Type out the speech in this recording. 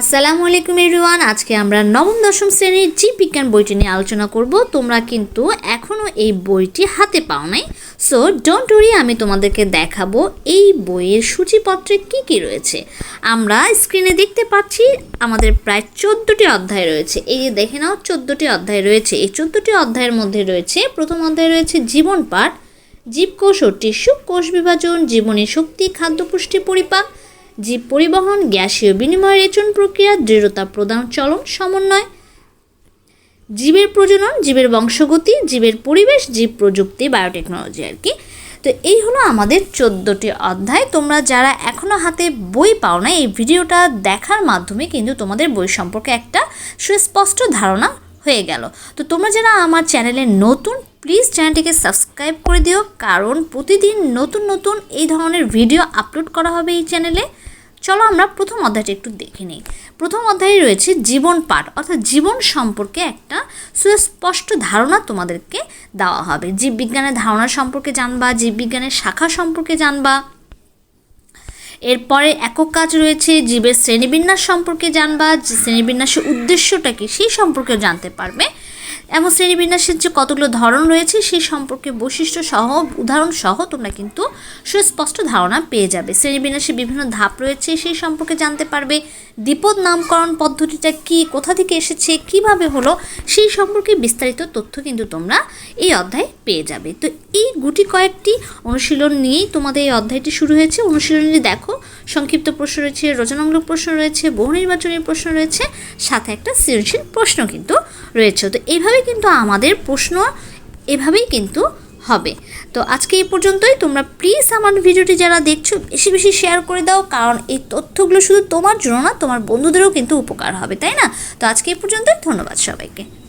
আসসালামু আলাইকুম এভরিওয়ান, আজকে আমরা নবম, দশম শ্রেণির জীব বিজ্ঞান বইটি নিয়ে আলোচনা করব। তোমরা কিন্তু এখনও এই বইটি হাতে পাও নাই। সো ডোন্ট ওরি আমি তোমাদেরকে দেখাবো এই বইয়ের সূচিপত্রে কি কি রয়েছে। আমরা স্ক্রিনে দেখতে পাচ্ছি, আমাদের প্রায় চোদ্দোটি অধ্যায় রয়েছে। এই যে দেখে নাও, চোদ্দোটি অধ্যায় রয়েছে। এই চোদ্দোটি অধ্যায়ের মধ্যে রয়েছে, প্রথম অধ্যায় রয়েছে জীবন পাঠ, জীবকোষ ও টিস্যু কোষ বিভাজন, জীবনী শক্তি খাদ্য পুষ্টি পরিপাক জীব পরিবহন, গ্যাসীয় বিনিময়, রেচন প্রক্রিয়া, দৃঢ়তা প্রদান, চলন, সমন্বয়। জীবের প্রজনন, জীবের বংশগতি, জীবের পরিবেশ, জীব প্রযুক্তি, বায়োটেকনোলজি আর কি। তো এই হলো আমাদের চোদ্দোটি অধ্যায়। তোমরা যারা এখনও হাতে বই পাও না এই ভিডিওটা দেখার মাধ্যমে কিন্তু তোমাদের বই সম্পর্কে একটা সুস্পষ্ট ধারণা হয়ে গেল। তো তোমরা যারা আমার চ্যানেলে নতুন প্লিজ চ্যানেলটিকে সাবস্ক্রাইব করে দিও, কারণ প্রতিদিন নতুন নতুন এই ধরনের ভিডিও আপলোড করা হবে এই চ্যানেলে। চলো আমরা প্রথম অধ্যায়টা একটু দেখে নিই। প্রথম অধ্যায়ে রয়েছে জীবন পাঠ, অর্থাৎ জীবন সম্পর্কে একটা সুস্পষ্ট ধারণা তোমাদেরকে দেওয়া হবে। জীববিজ্ঞানের ধারণা সম্পর্কে জানবা, জীববিজ্ঞানের শাখা সম্পর্কে জানবা। এরপরে একক কাজ রয়েছে, জীবের শ্রেণীবিন্যাস সম্পর্কে জানবা শ্রেণীবিন্যাসের উদ্দেশ্যটা কি, সেই সম্পর্কে জানতে পারবে। এমন শ্রেণীবিন্যাসের যে কতগুলো ধরন রয়েছে সেই সম্পর্কে বৈশিষ্ট্য সহ, উদাহরণ সহ তোমরা কিন্তু সুস্পষ্ট ধারণা পেয়ে যাবে। শ্রেণীবিন্যাসের বিভিন্ন ধাপ রয়েছে সেই সম্পর্কে জানতে পারবে। দ্বিপদ নামকরণ পদ্ধতিটা কি, কোথা থেকে এসেছে, কীভাবে হলো, সেই সম্পর্কে বিস্তারিত তথ্য কিন্তু তোমরা এই অধ্যায়ে পেয়ে যাবে। তো এই গুটি কয়েকটি অনুশীলন নিয়েই তোমাদের এই অধ্যায়টি শুরু হয়েছে। অনুশীলনী দেখো, সংক্ষিপ্ত প্রশ্ন রয়েছে, রচনামূলক প্রশ্ন রয়েছে, বহু নির্বাচনী প্রশ্ন রয়েছে, সাথে একটা সৃজনশীল প্রশ্ন কিন্তু রয়েছে। তো এইভাবে কিন্তু আমাদের প্রশ্ন এভাবেই কিন্তু হবে। তো আজকে এই পর্যন্তই। তোমরা প্লিজ আমার ভিডিওটি যারা দেখছ, বেশি বেশি শেয়ার করে দাও, কারণ এই তথ্যগুলো শুধু তোমার জন্য না, তোমার বন্ধুদেরও কিন্তু উপকার হবে, তাই না? তো আজকে এই পর্যন্তই। ধন্যবাদ সবাইকে।